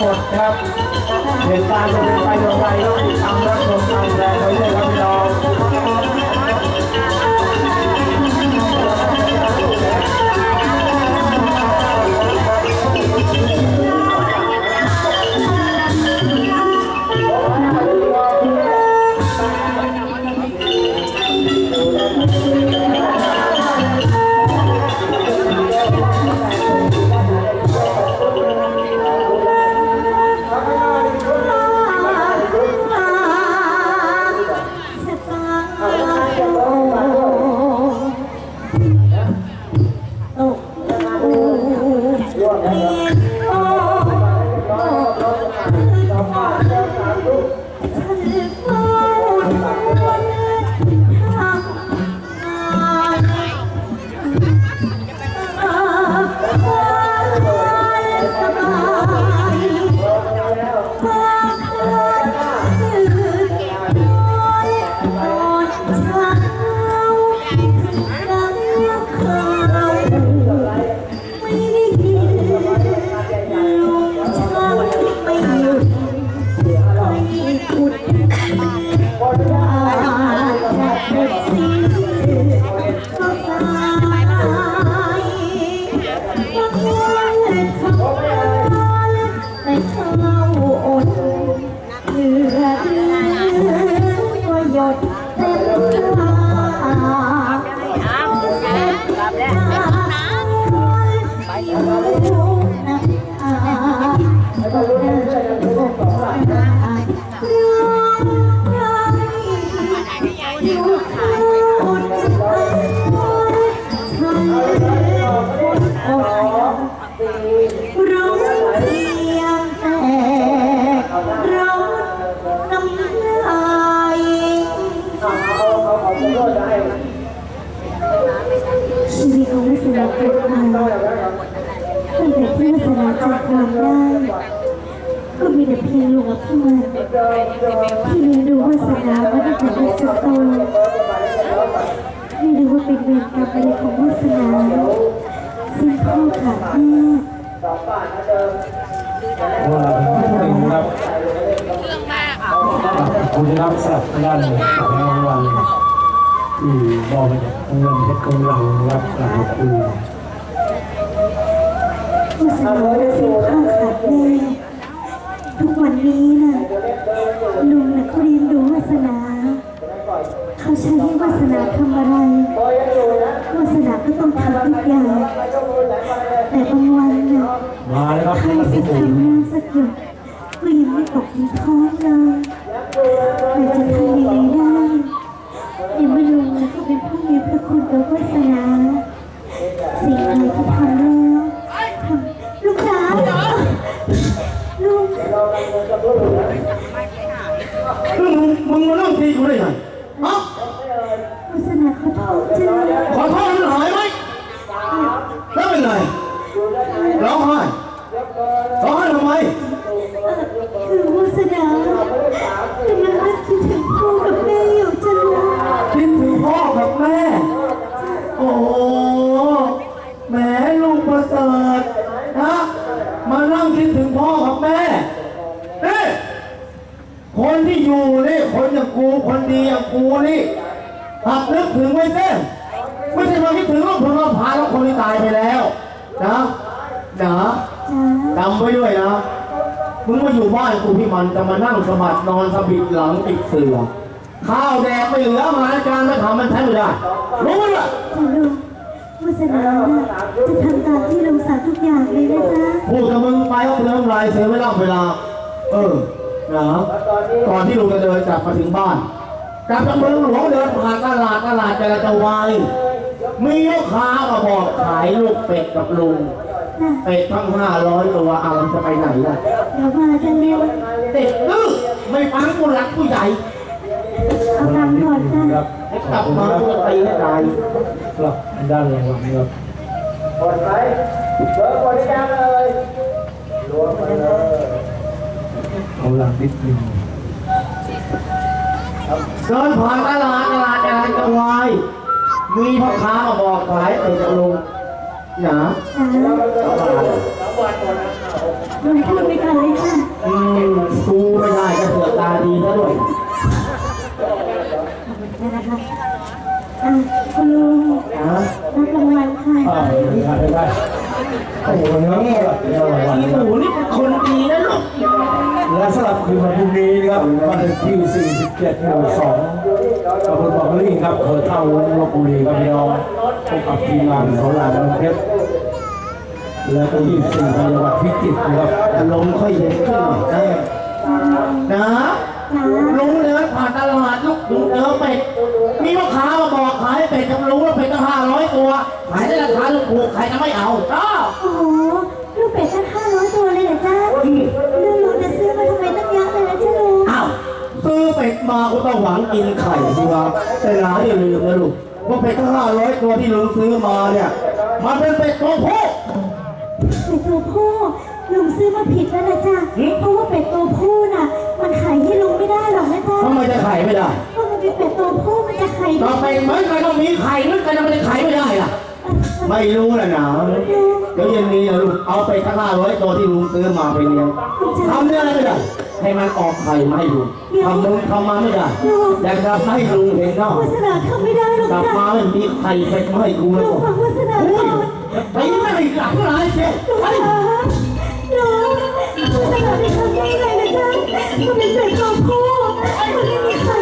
ำเพชรรับบทครับ เหตุการณ์จะเป็นไปอย่างไรต้องติดตามรับชมตามแรงไว้ด้วยครับพี่น้องหย มาตั้งแต่ที่วัสนาจำความได้ก็มีแต่เพียงลุงกับพี่มันที่เลี้ยงดูวาสนามาตั้งแต่เด็กจนโตไม่รู้ว่าเป็นเวรกรรมอะไรของวาสนาซึ่งพ่อขาดแม่ว่าเราเป็นผู้หญิงครับคุณรับสับด้านของรางวัลที่บอกมาจากเงินเพชรกำลังรับกล่าวคุ ยวาสนาซึ่งพ่อขาดแม่ทุกวันนี้น่ะลุงน่ะเขาเรียนดูวาสนา เขาใช้ให้วาสนาทำอะไร วาสนาก็ต้องทำทุกอย่าง แต่บางวันน่ะมาแล้วครับใครท่านสัผู้กชมคำน้ำสักหยดก็ยังไม่ตกถึงท้องเลยแต่จะทำีกูได้ไงเอ้าสนาขอโทษจ้าขอโทษมันหายไหมแล้วเป็นไงร้องไห้ร้องไห้ทำไม คือวาสนากำลังนึกคิดถึงพ่อกับแม่อยู่จ้า คิดถึงพ่อกับแม่ โอ้โหแหมลุงประเสริฐนะมานั่งคิดถึงพ่อกับแม่นี่คนที่อยู่นี่คนอย่างกูคนดีอย่างกูนี่ หัดนึกถึงไว้เส้นไม่ใช่มาคิดถึงลูกพึ่งเราพาแล้วคนที่ตายไปแล้วนะนะจ้าจำไว้ด้วยนะมึงมาอยู่บ้านกูพี่มันจะมานั่งสะบัดนอนสะบิดหลังติดเสือข้าวแดกไม่เหลือมาอาจารย์ไม่ทำมันใช้ไม่ได้รู้ไหมล่ะจ้าลูกวาสนาน่ะจะทำตามที่ลุงสั่งทุกอย่างเลยนะจ๊ะพูดกับมึงไปก็เริ่มลายเสียเวลาเวลา เออนะก่อนที่ลุงจะเดินกลับมาถึงบ้านกลับ จากเมืองหลวงเดินผ่านตลาดตลาดจะจะวายมีลูกค้ามาบอกขายลูกเป็ดกับลุงน่ะเป็ดทั้งห้าร้อยตัวเอามันจะไปไหนล่ะเดี๋ยวมาจ้าลูกเด็กดื้อไม่ฟังผู้หลักผู้ใหญ่เอาตังค์ก่อนจ้าครับให้กลับมาตัวตีให้ตายครับด้านรางวัลครับหมดไหมเบิกบริการเลยรวมไปเลยเอาหลังนิดนึง เดินผ่านตลาดตลาดตลาดจะวายมีพ่อค้ามาบอกขายเป็ดกับลุงนะจ้าหนูพูดไปก่อนเลยค่ะอืมกูไม่ได้ก็เสือกตาดีซะด้วยนี่นะคะอะคุณลุงนะรับรางวัลค่ะอ่าได้ได้โอ้โหเนี่ยเดี๋ยววันอีนี้หนูนี่เป็นคนดีนะลูก และสำหรับคืนวันพรุ่งนี้นะครับวันที่ เจ็ดหมู่สองตำบลบางกะลีครับอำเภอเท่าวงลบบุรีครับพี่น้องพบกับทีมงานสอนรามเมืองเพชรแล้วก็ยี่สิบสี่จังหวัดพิจิตรนะครับลมค่อยเย็นขึ้นหน่อยนะ เป็ดมาก็ต้องหวังกินไข่สิวะแต่ร้านอย่าลืมนะลูกว่าเป็ดตั้งห้าร้อยตัวที่ลุงซื้อมาเนี่ย มันเป็นเป็ดตัวผู้เป็ดตัวผู้ลุงซื้อมาผิดแล้วนะจ้าเพราะว่าเป็ดตัวผู้น่ะ มันไข่ให้ลุงไม่ได้หรอกนะจ้าทำไมจะไข่ไม่ได้เพราะมันเป็นเป็ดตัวผู้มันจะไข่เราเป็นเหมือนกันต้องมีไข่เหมือนกันทำไมจะไข่ไม่ได้ล่ะ ไม่รู้แหละหนา เดี๋ยวเย็นนี้นะลูกเอาไปทั้งห้าร้อยตัวที่ลุงซื้อมาไปเลี้ยงทำเรื่องอะไรไม่ได้ให้มันออกไข่มาให้ดูทำมึงทำมาไม่ได้อยากจะให้ลุงเห็นเนาะวาสนาทำไม่ได้หรอกกลับจ้ามาไม่มีไข่เป็ดมาให้กูแล้วลุงก็ฟังวาสนาอุ้ก่ยอนไปไม่ได้หลังร้ายเชียวลุงไป คะลุงวาสนาไม่ทำได้ไงนะจ๊ะมันเป็นเป็ดตัวผู้มันไม่มีไข่น